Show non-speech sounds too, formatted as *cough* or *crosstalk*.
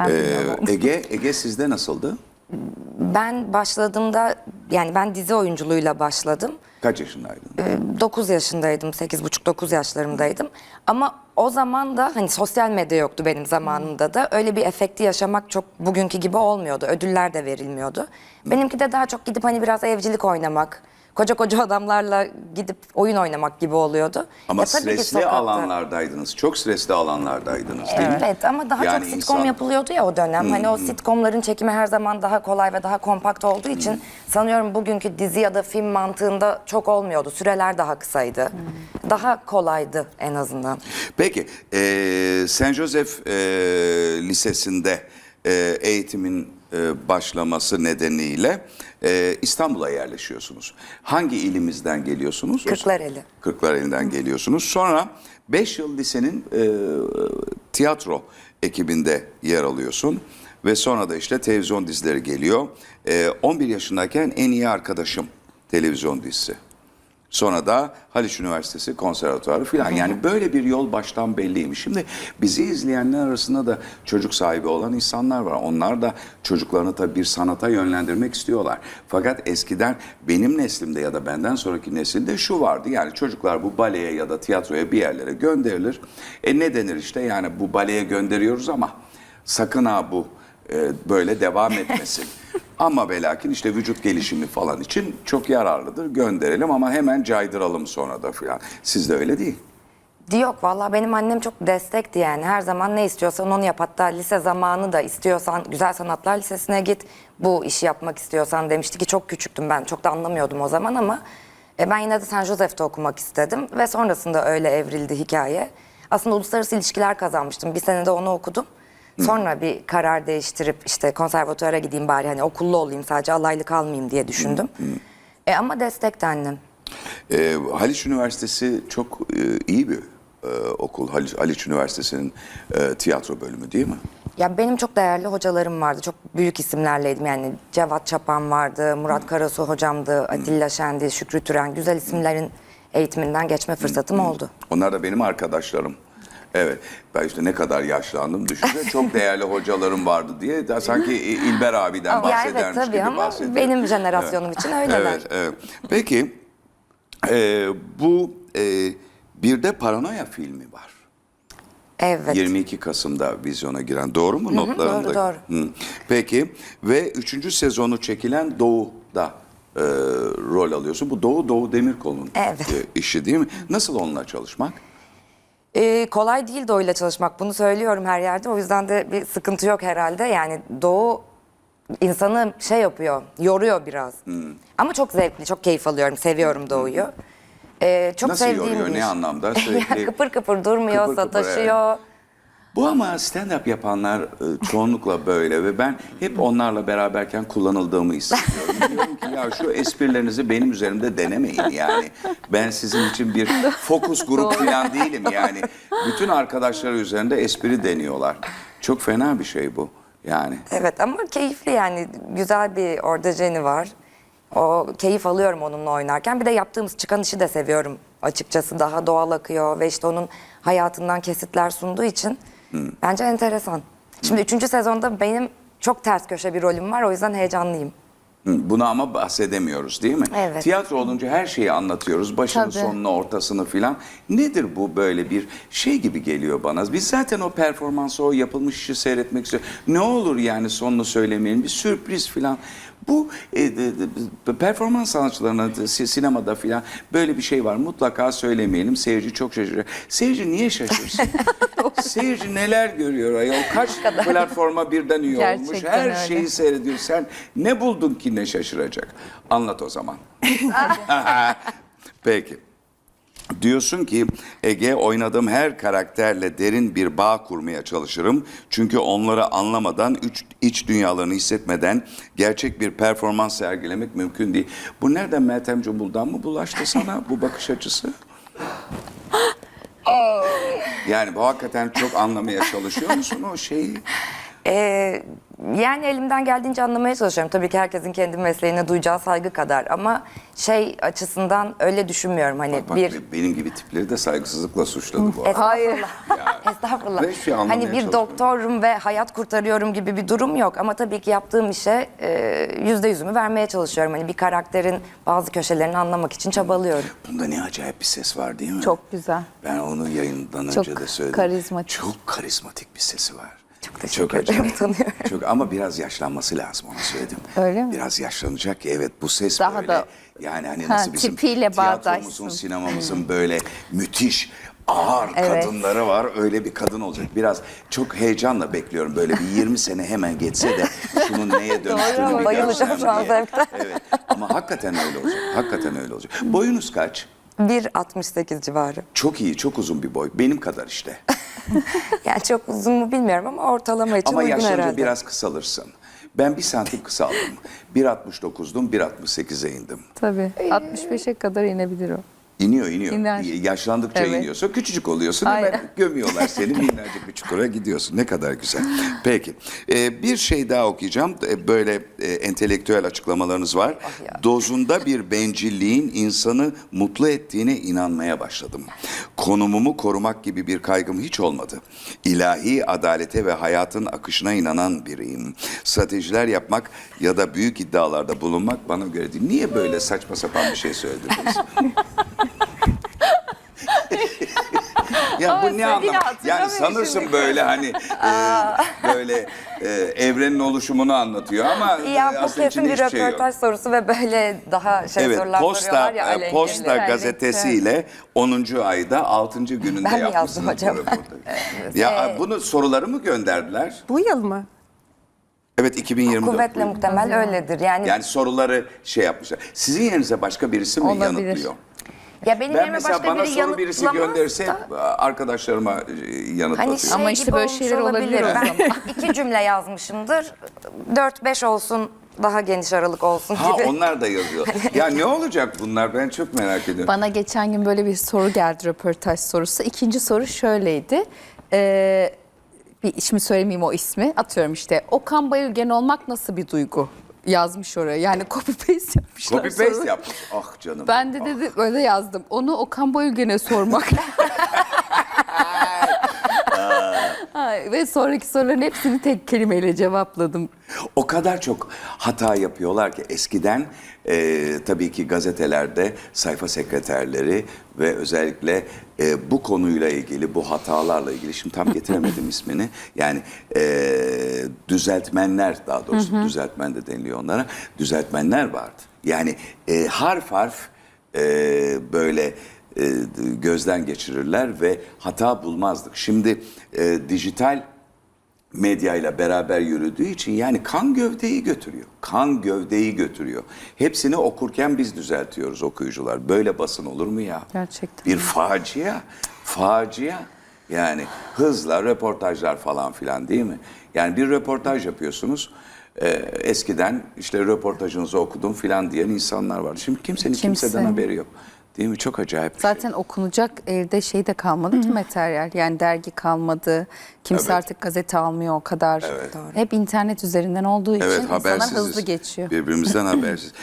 Ben Ee. *laughs* Ege, Ege sizde nasıldı? Ben başladığımda yani ben dizi oyunculuğuyla başladım. Kaç yaşındaydın? 9 yaşındaydım, 8,5-9 yaşlarımdaydım. Ama o zaman da hani sosyal medya yoktu benim zamanımda da. Öyle bir efekti yaşamak çok bugünkü gibi olmuyordu. Ödüller de verilmiyordu. Benimki de daha çok gidip hani biraz evcilik oynamak, koca koca adamlarla gidip oyun oynamak gibi oluyordu. Ama Ya tabii ki stresli sokakta- alanlardaydınız. Çok stresli alanlardaydınız değil mi? Evet ama daha Yani çok sitcom insan- yapılıyordu ya o dönem. Hani o sitcomların çekimi her zaman daha kolay ve daha kompakt olduğu için sanıyorum bugünkü dizi ya da film mantığında çok olmuyordu. Süreler daha kısaydı. Daha kolaydı en azından. Peki, e, Saint Joseph e, Lisesi'nde e, eğitimin e, başlaması nedeniyle e, İstanbul'a yerleşiyorsunuz. Hangi ilimizden geliyorsunuz? Kırklareli. Kırklareli'nden geliyorsunuz. Sonra 5 yıl lisenin e, tiyatro ekibinde yer alıyorsun. Ve sonra da işte televizyon dizileri geliyor. E, 11 yaşındayken En İyi Arkadaşım televizyon dizisi. Sonra da Haliç Üniversitesi konservatuarı filan. Yani böyle bir yol baştan belliymiş. Şimdi bizi izleyenler arasında da çocuk sahibi olan insanlar var. Onlar da çocuklarını tabii bir sanata yönlendirmek istiyorlar. Fakat eskiden benim neslimde ya da benden sonraki nesilde şu vardı. Yani çocuklar bu baleye ya da tiyatroya bir yerlere gönderilir. E ne denir işte yani bu baleye gönderiyoruz ama sakın ha bu e, böyle devam etmesin. *laughs* ama ve lakin işte vücut gelişimi falan için çok yararlıdır. Gönderelim ama hemen caydıralım sonra da filan. Sizde öyle değil. Yok vallahi benim annem çok destekti yani. Her zaman ne istiyorsan onu yap. Hatta lise zamanı da istiyorsan Güzel Sanatlar Lisesi'ne git. Bu işi yapmak istiyorsan demişti ki çok küçüktüm ben. Çok da anlamıyordum o zaman ama e, ben yine de San Jose'de okumak istedim. Ve sonrasında öyle evrildi hikaye. Aslında uluslararası ilişkiler kazanmıştım. Bir sene de onu okudum. Sonra bir karar değiştirip işte konservatuara gideyim bari hani okullu olayım sadece alaylı kalmayayım diye düşündüm. E, ama destekti annem. Ee, Haliç Üniversitesi çok e, iyi bir e, okul. Haliç, Haliç Üniversitesi'nin e, tiyatro bölümü değil mi? Ya benim çok değerli hocalarım vardı. Çok büyük isimlerleydim yani. Cevat Çapan vardı, Murat Karasu hocamdı, Atilla Şendi, Şükrü Türen. Güzel isimlerin eğitiminden geçme fırsatım oldu. Onlar da benim arkadaşlarım. Evet. Ben işte ne kadar yaşlandım düşünce çok değerli hocalarım vardı diye da sanki İlber abiden ya bahsedermiş evet tabii gibi ama bahsediyor. benim jenerasyonum için öyleler. Evet, evet. Peki e, bu e, bir de Paranoya filmi var. Evet. 22 Kasım'da vizyona giren doğru mu notlarında? doğru, doğru. Hı. Peki ve üçüncü sezonu çekilen Doğu'da e, rol alıyorsun. Bu Doğu Doğu Demirkol'un Evet. e, işi değil mi? Nasıl onunla çalışmak? Ee, kolay değil Doğu'yla çalışmak. Bunu söylüyorum her yerde. O yüzden de bir sıkıntı yok herhalde. Yani Doğu insanı şey yapıyor, yoruyor biraz. Hmm. Ama çok zevkli, çok keyif alıyorum. Seviyorum Doğu'yu. Ee, çok Nasıl sevdiğim yoruyor? bir Ne iş. anlamda? *laughs* Sürekli- kıpır kıpır durmuyor, Kıpır kıpır, sataşıyor. Bu ama stand-up yapanlar e, çoğunlukla böyle ve ben hep onlarla beraberken kullanıldığımı hissediyorum. Diyorum ki ya şu esprilerinizi benim üzerimde denemeyin yani. Ben sizin için bir fokus grup falan değilim yani. Bütün arkadaşları üzerinde espri deniyorlar. Çok fena bir şey bu yani. Evet ama keyifli yani. Güzel bir orada Jenny var. O keyif alıyorum onunla oynarken. Bir de yaptığımız çıkan işi de seviyorum açıkçası. Daha doğal akıyor ve işte onun hayatından kesitler sunduğu için bence enteresan. Şimdi üçüncü sezonda benim çok ters köşe bir rolüm var. O yüzden heyecanlıyım. Hı, Bunu ama bahsedemiyoruz değil mi? Evet. Tiyatro olunca her şeyi anlatıyoruz. Başını Tabii. sonunu ortasını filan. Nedir bu böyle bir şey gibi geliyor bana. Biz zaten o performansı o yapılmış işi seyretmek istiyoruz. Ne olur yani sonunu söylemeyelim bir sürpriz filan. Bu e, de- performans sanatçılarına da, si- sinemada filan böyle bir şey var. Mutlaka söylemeyelim. Seyirci çok şaşırıyor. Seyirci niye şaşırsın? *laughs* Seyirci neler görüyor ayol? Kaç *laughs* platforma birden üye olmuş. Gerçekten Her öyle. şeyi seyrediyor. Sen ne buldun ki ne şaşıracak? Anlat o zaman. *laughs* Peki. Diyorsun ki Ege oynadığım her karakterle derin bir bağ kurmaya çalışırım. Çünkü onları anlamadan, iç, iç dünyalarını hissetmeden gerçek bir performans sergilemek mümkün değil. Bu nereden Meltem Cumbul'dan mı bulaştı sana bu bakış açısı? Yani bu hakikaten çok anlamaya çalışıyor musun o şeyi? Ee, yani elimden geldiğince anlamaya çalışıyorum. Tabii ki herkesin kendi mesleğine duyacağı saygı kadar ama şey açısından öyle düşünmüyorum. Hani Bak bir benim gibi tipleri de saygısızlıkla suçladı bu arada. Hayır. Estağfurullah. Hiçbir *laughs* şey hani bir doktorum ve hayat kurtarıyorum gibi bir durum yok. Ama tabii ki yaptığım işe e, yüzde yüzümü vermeye çalışıyorum. Hani bir karakterin bazı köşelerini anlamak için çabalıyorum. Bunda ne acayip bir ses var değil mi? Çok güzel. Ben onu yayından Çok önce de söyledim. karizmatik. Çok karizmatik bir sesi var. Çok teşekkür ederim, acayip. tanıyorum. Çok ama biraz yaşlanması lazım onu söyledim. Öyle mi? Biraz yaşlanacak ki evet bu ses Daha böyle da- yani hani Ha, nasıl bizim tipiyle tiyatromuzun, sinemamızın böyle müthiş ağır Evet. kadınları var. Öyle bir kadın olacak. Biraz çok heyecanla bekliyorum. Böyle bir 20 *laughs* sene hemen geçse de şunun neye dönüştüğünü ama bir bayılacağım şu an zevkten. Evet. Ama hakikaten öyle olacak. Hakikaten öyle olacak. Boyunuz kaç? 1.68 civarı. Çok iyi, çok uzun bir boy. Benim kadar işte. *laughs* Yani çok uzun mu bilmiyorum ama ortalama için Ama uygun yaşlanınca herhalde. biraz kısalırsın. Ben bir santim kısaldım. 1.69'dum, 1.68'e indim. Tabii. 65'e kadar inebilir o. İniyor, iniyor. İner. Yaşlandıkça Evet. iniyorsa küçücük oluyorsun. Aynen. Hemen *laughs* gömüyorlar seni. Minnacık bir çukura gidiyorsun. Ne kadar güzel. Peki. Ee, bir şey daha okuyacağım. Ee, Böyle e, entelektüel açıklamalarınız var. Ya. Dozunda bir bencilliğin insanı mutlu ettiğine inanmaya başladım. Konumumu korumak gibi bir kaygım hiç olmadı. İlahi adalete ve hayatın akışına inanan biriyim. Stratejiler yapmak ya da büyük iddialarda bulunmak bana göre değil. Niye böyle saçma sapan bir şey söylediniz? *laughs* ya bu ne anlam? Yani sanırsın şimdi. böyle hani *laughs* e, böyle e, evrenin oluşumunu anlatıyor ama e, Ya bu aslında kesin içinde bir hiçbir şey yok. röportaj sorusu ve böyle daha şey Evet, sorular Posta soruyorlar ya. e, alengirli. Posta Evet. gazetesiyle 10. ayda 6. gününde Ben mi yazdım yapmışsınız bu acaba? röportajı. *laughs* Ya bunu soruları mı gönderdiler? Bu yıl mı? Evet 2024. Kuvvetle muhtemel öyledir. Yani, Yani soruları şey yapmışlar. Sizin yerinize başka birisi mi Olabilir. yanıtlıyor? Ya benim Ben yerime mesela başka bana biri soru birisi yanıtlamaz gönderse da- arkadaşlarıma e, yanıtlatıyor. Hani şey Ama işte gibi böyle olmuş şeyler olabilir Ben *laughs* iki cümle yazmışımdır. 4-5 olsun daha geniş aralık olsun Ha gibi. onlar da yazıyor. ya ne olacak bunlar ben çok merak ediyorum. Bana geçen gün böyle bir soru geldi röportaj sorusu. İkinci soru şöyleydi. Ee, bir ismi söylemeyeyim o ismi. Atıyorum işte Okan Bayülgen olmak nasıl bir duygu? Yazmış oraya. Yani copy paste yapmışlar. Copy paste soruyu. yapmış. Ah canım. Ben de ah. dedi böyle yazdım. Onu Okan Bayülgen'e sormak. *laughs* Ve sonraki soruların hepsini tek kelimeyle cevapladım. O kadar çok hata yapıyorlar ki eskiden e, tabii ki gazetelerde sayfa sekreterleri ve özellikle e, bu konuyla ilgili bu hatalarla ilgili şimdi tam getiremedim *laughs* ismini yani e, düzeltmenler daha doğrusu düzeltmen de deniliyor onlara düzeltmenler vardı. Yani e, harf harf e, böyle e, gözden geçirirler ve hata bulmazdık. Şimdi e, dijital medyayla beraber yürüdüğü için yani kan gövdeyi götürüyor. Kan gövdeyi götürüyor. Hepsini okurken biz düzeltiyoruz okuyucular. Böyle basın olur mu ya? Gerçekten. Bir facia. Facia. Yani hızla röportajlar falan filan değil mi? Yani bir röportaj yapıyorsunuz. Ee, eskiden işte röportajınızı okudum filan diyen insanlar vardı. Şimdi kimsenin Kimse. kimseden haberi yok. Değil mi? Çok acayip. bir şey. Zaten okunacak elde şey de kalmadı ki materyal. Yani dergi kalmadı. Kimse Evet. artık gazete almıyor o kadar. Evet. Doğru. Hep internet üzerinden olduğu için Evet insanlar habersiziz. hızlı geçiyor. Birbirimizden habersiz. *laughs*